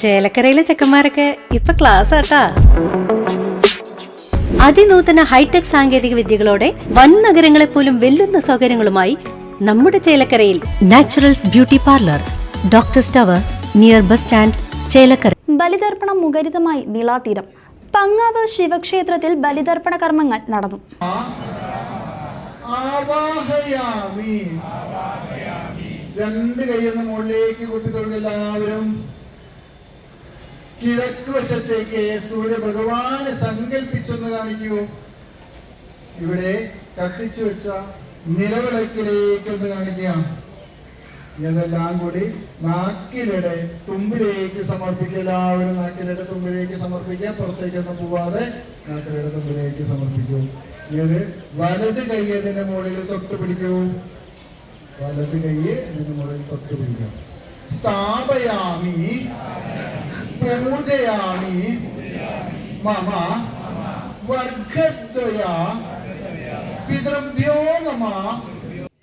ചേലക്കരയിലെ ചെക്കന്മാരൊക്കെ ഇപ്പൊ ക്ലാസ് ആട്ടാ. അതിനൂതന ഹൈടെക് സാങ്കേതിക വിദ്യകളോടെ വൻ നഗരങ്ങളെ പോലും വെല്ലുന്ന സൗകര്യങ്ങളുമായി നമ്മുടെ ചേലക്കരയിൽ നാച്ചുറൽസ് ബ്യൂട്ടി പാർലർ ഡോക്ടർ സ്റ്റവർ നിയർ ബസ് സ്റ്റാൻഡ് ചേലക്കര. ബലിതർപ്പണം മുഖരിതമായി നീളാതീരം. പങ്ങാവ് ശിവക്ഷേത്രത്തിൽ ബലിതർപ്പണ കർമ്മങ്ങൾ നടന്നു. രണ്ട് രണ്ട് ഒന്ന് മുകളിലേക്ക് കൂട്ടിത്തൊടുക്കും എല്ലാവരും കിഴക്ക് വശത്തേക്ക് സൂര്യ ഭഗവാന് സങ്കല്പിച്ചെന്ന് കാണിക്കൂ ഇവിടെ കത്തിച്ചു വെച്ച നിലവിളക്കിലേക്ക് എന്ന് കാണിക്കാം ഇതെല്ലാം കൂടി? നാക്കിലയുടെ തുമ്പിലേക്ക് സമർപ്പിക്കുക. എല്ലാവരും നാക്കിലയുടെ തുമ്പിലേക്ക് സമർപ്പിക്കുക. പുറത്തേക്കൊന്നും പോവാതെ നാക്കിലയുടെ തുമ്പിലേക്ക് സമർപ്പിക്കൂ. ഇത് വലത് കൈ അതിന്റെ മുകളിൽ തൊട്ട് പിടിക്കൂ. വലത് കൈ അതിന്റെ മുകളിൽ തൊട്ട് പിടിക്കാം. സ്ഥാപയാമി. പൂജയാമി മമ വർഗദ്വയ. പിതൃഭ്യോ നമ.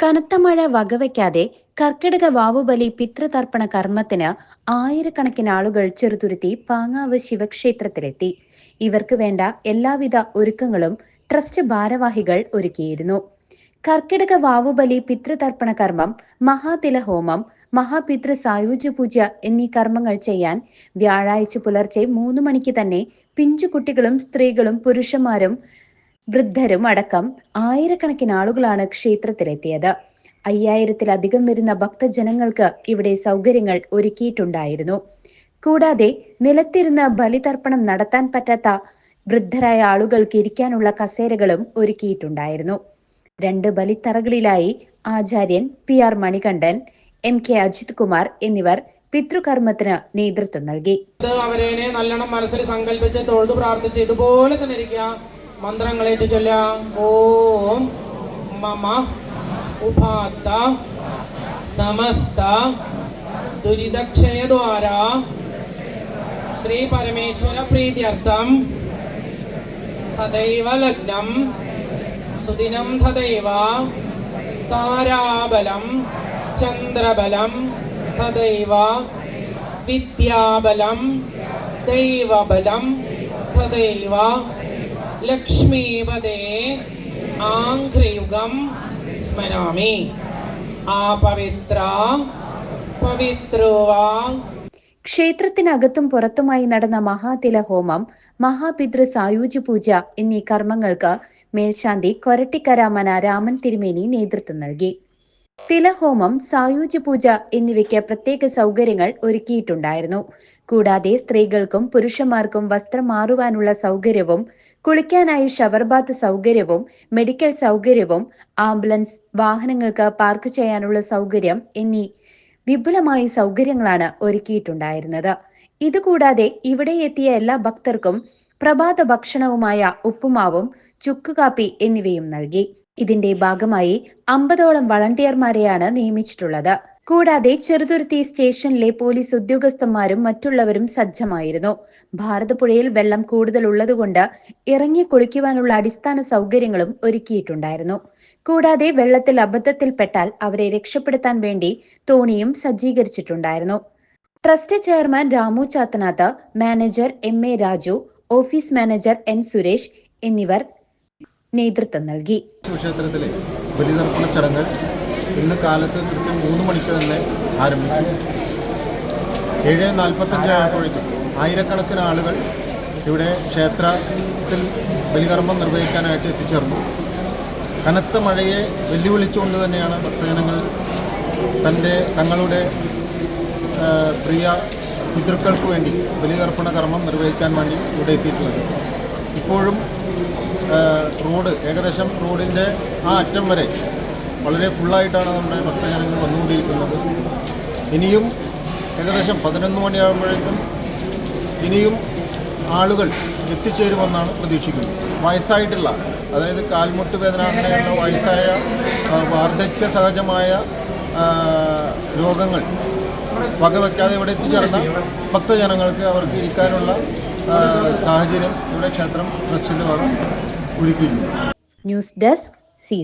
കനത്ത മഴ വകവയ്ക്കാതെ കർക്കിടക വാവുബലി പിതൃതർപ്പണ കർമ്മത്തിന് ആയിരക്കണക്കിന് ആളുകൾ ചെറുതുരുത്തി പാങ്ങാവ് ശിവക്ഷേത്രത്തിലെത്തി. ഇവർക്ക് വേണ്ട എല്ലാവിധ ഒരുക്കങ്ങളും ട്രസ്റ്റ് ഭാരവാഹികൾ ഒരുക്കിയിരുന്നു. കർക്കിടക വാവുബലി പിതൃതർപ്പണ കർമ്മം മഹാതിലഹോമം മഹാപിതൃ സായുജ്യ പൂജ എന്നീ കർമ്മങ്ങൾ ചെയ്യാൻ വ്യാഴാഴ്ച പുലർച്ചെ മൂന്ന് മണിക്ക് തന്നെ പിഞ്ചുകുട്ടികളും സ്ത്രീകളും പുരുഷന്മാരും വൃദ്ധരും അടക്കം ആയിരക്കണക്കിന് ആളുകളാണ് ക്ഷേത്രത്തിലെത്തിയത്. അയ്യായിരത്തിലധികം വരുന്ന ഭക്തജനങ്ങൾക്ക് ഇവിടെ സൗകര്യങ്ങൾ ഒരുക്കിയിട്ടുണ്ടായിരുന്നു. കൂടാതെ നിലത്തിരുന്ന ബലിതർപ്പണം നടത്താൻ പറ്റാത്ത വൃദ്ധരായ ആളുകൾക്ക് ഇരിക്കാനുള്ള കസേരകളും ഒരുക്കിയിട്ടുണ്ടായിരുന്നു. രണ്ട് ബലിത്തറകളിലായി ആചാര്യൻ P R Manikandan M K Ajith Kumar എന്നിവർ പിതൃകർമ്മത്തിന് നേതൃത്വം നൽകി. ഇത് അവരേനെ നല്ലോണം മനസ്സിൽ സങ്കല്പിച്ച് തൊഴുതു പ്രാർത്ഥിച്ച് ഇതുപോലെ തന്നെ ഇരിക്കുക. മന്ത്രങ്ങളേറ്റ് ചൊല്ല ഓം മമ ഉപാത്ത സമസ്ത ദുരിതക്ഷയദ്വാര ശ്രീ പരമേശ്വര പ്രീത്യർത്ഥം തദൈവ ലഗ്നം സുദിനം തദൈവ താരാബലം ചന്ദ്രബലം തദൈവ വിദ്യാബലം ദൈവബലം തദൈവ ലക്ഷ്മീപദേ ആഘ്രയുഗം സ്മരാമി. ആ പവിത്ര പവിത്രുവാ. ക്ഷേത്രത്തിനകത്തും പുറത്തുമായി നടന്ന മഹാതില ഹോമം മഹാപിതൃ സായൂജ് പൂജ എന്നീ കർമ്മങ്ങൾക്ക് മേൽശാന്തി കൊരട്ടിക്കരാമന രാമൻ തിരുമേനി നേതൃത്വം നൽകി. തിലഹോമം സായുജ്യ പൂജ എന്നിവയ്ക്ക് പ്രത്യേക സൗകര്യങ്ങൾ ഒരുക്കിയിട്ടുണ്ടായിരുന്നു. കൂടാതെ സ്ത്രീകൾക്കും പുരുഷന്മാർക്കും വസ്ത്രം മാറുവാനുള്ള സൗകര്യവും കുളിക്കാനായി ഷവർ ബാത്ത് സൗകര്യവും മെഡിക്കൽ സൗകര്യവും ആംബുലൻസ് വാഹനങ്ങൾക്ക് പാർക്ക് ചെയ്യാനുള്ള സൗകര്യം എന്നീ വിപുലമായ സൗകര്യങ്ങളാണ് ഒരുക്കിയിട്ടുണ്ടായിരുന്നത്. ഇതുകൂടാതെ ഇവിടെ എത്തിയ എല്ലാ ഭക്തർക്കും പ്രഭാത ഭക്ഷണവുമായ ഉപ്പുമാവും ചുക്കുകാപ്പി എന്നിവയും നൽകി. ഇതിന്റെ ഭാഗമായി അമ്പതോളം വളണ്ടിയർമാരെയാണ് നിയമിച്ചിട്ടുള്ളത്. കൂടാതെ ചെറുതുരുത്തി സ്റ്റേഷനിലെ പോലീസ് ഉദ്യോഗസ്ഥന്മാരും മറ്റുള്ളവരും സജ്ജമായിരുന്നു. ഭാരതപ്പുഴയിൽ വെള്ളം കൂടുതൽ ഉള്ളതുകൊണ്ട് ഇറങ്ങി കുളിക്കുവാനുള്ള അടിസ്ഥാന സൗകര്യങ്ങളും ഒരുക്കിയിട്ടുണ്ടായിരുന്നു. കൂടാതെ വെള്ളത്തിൽ അബദ്ധത്തിൽപ്പെട്ടാൽ അവരെ രക്ഷപ്പെടുത്താൻ വേണ്ടി തോണിയും സജ്ജീകരിച്ചിട്ടുണ്ടായിരുന്നു. Trust chairman Ramu Chathanath manager M A Raju office manager N Suresh എന്നിവർ നേതൃത്വം നൽകി. ശിവക്ഷേത്രത്തിലെ ബലിതർപ്പണ ചടങ്ങ് ഇന്ന് കാലത്ത് കൃത്യം മൂന്ന് മണിക്ക് തന്നെ ആരംഭിച്ചു. ഏഴ് നാൽപ്പത്തഞ്ചായപ്പോഴേക്കും ആയിരക്കണക്കിന് ആളുകൾ ഇവിടെ ക്ഷേത്രത്തിൽ ബലികർമ്മം നിർവഹിക്കാനായിട്ട് എത്തിച്ചേർന്നു. കനത്ത മഴയെ വെല്ലുവിളിച്ചുകൊണ്ട് തന്നെയാണ് ഭക്തജനങ്ങൾ തന്റെ തങ്ങളുടെ പ്രിയ പിതൃക്കൾക്ക് വേണ്ടി ബലിതർപ്പണ കർമ്മം നിർവഹിക്കാൻ വേണ്ടി ഇവിടെ എത്തിയിട്ടുള്ളത്. ഇപ്പോഴും റോഡ് ഏകദേശം റോഡിന്റെ ആ അറ്റം വരെ വളരെ ഫുള്ളായിട്ടാണ് നമ്മുടെ ഭക്തജനങ്ങൾ വന്നുകൊണ്ടിരിക്കുന്നത്. ഇനിയും ഏകദേശം പതിനൊന്ന് മണിയാകുമ്പോഴേക്കും ഇനിയും ആളുകൾ എത്തിച്ചേരുമെന്നാണ് പ്രതീക്ഷിക്കുന്നത്. വയസ്സായിട്ടുള്ള അതായത് കാൽമുട്ട് വേദന അങ്ങനെയുള്ള വയസ്സായ വാർദ്ധക്യ സഹജമായ രോഗങ്ങൾ വകവെക്കാതെ ഇവിടെ എത്തിച്ചേർന്ന ഭക്തജനങ്ങൾക്ക് അവർക്ക് ഇരിക്കാനുള്ള സാഹചര്യം ഇവിടെ ക്ഷേത്രം ട്രസ്റ്റിന്റെ ഭാഗം ഒരുക്കിയിട്ടുണ്ട്. News desk C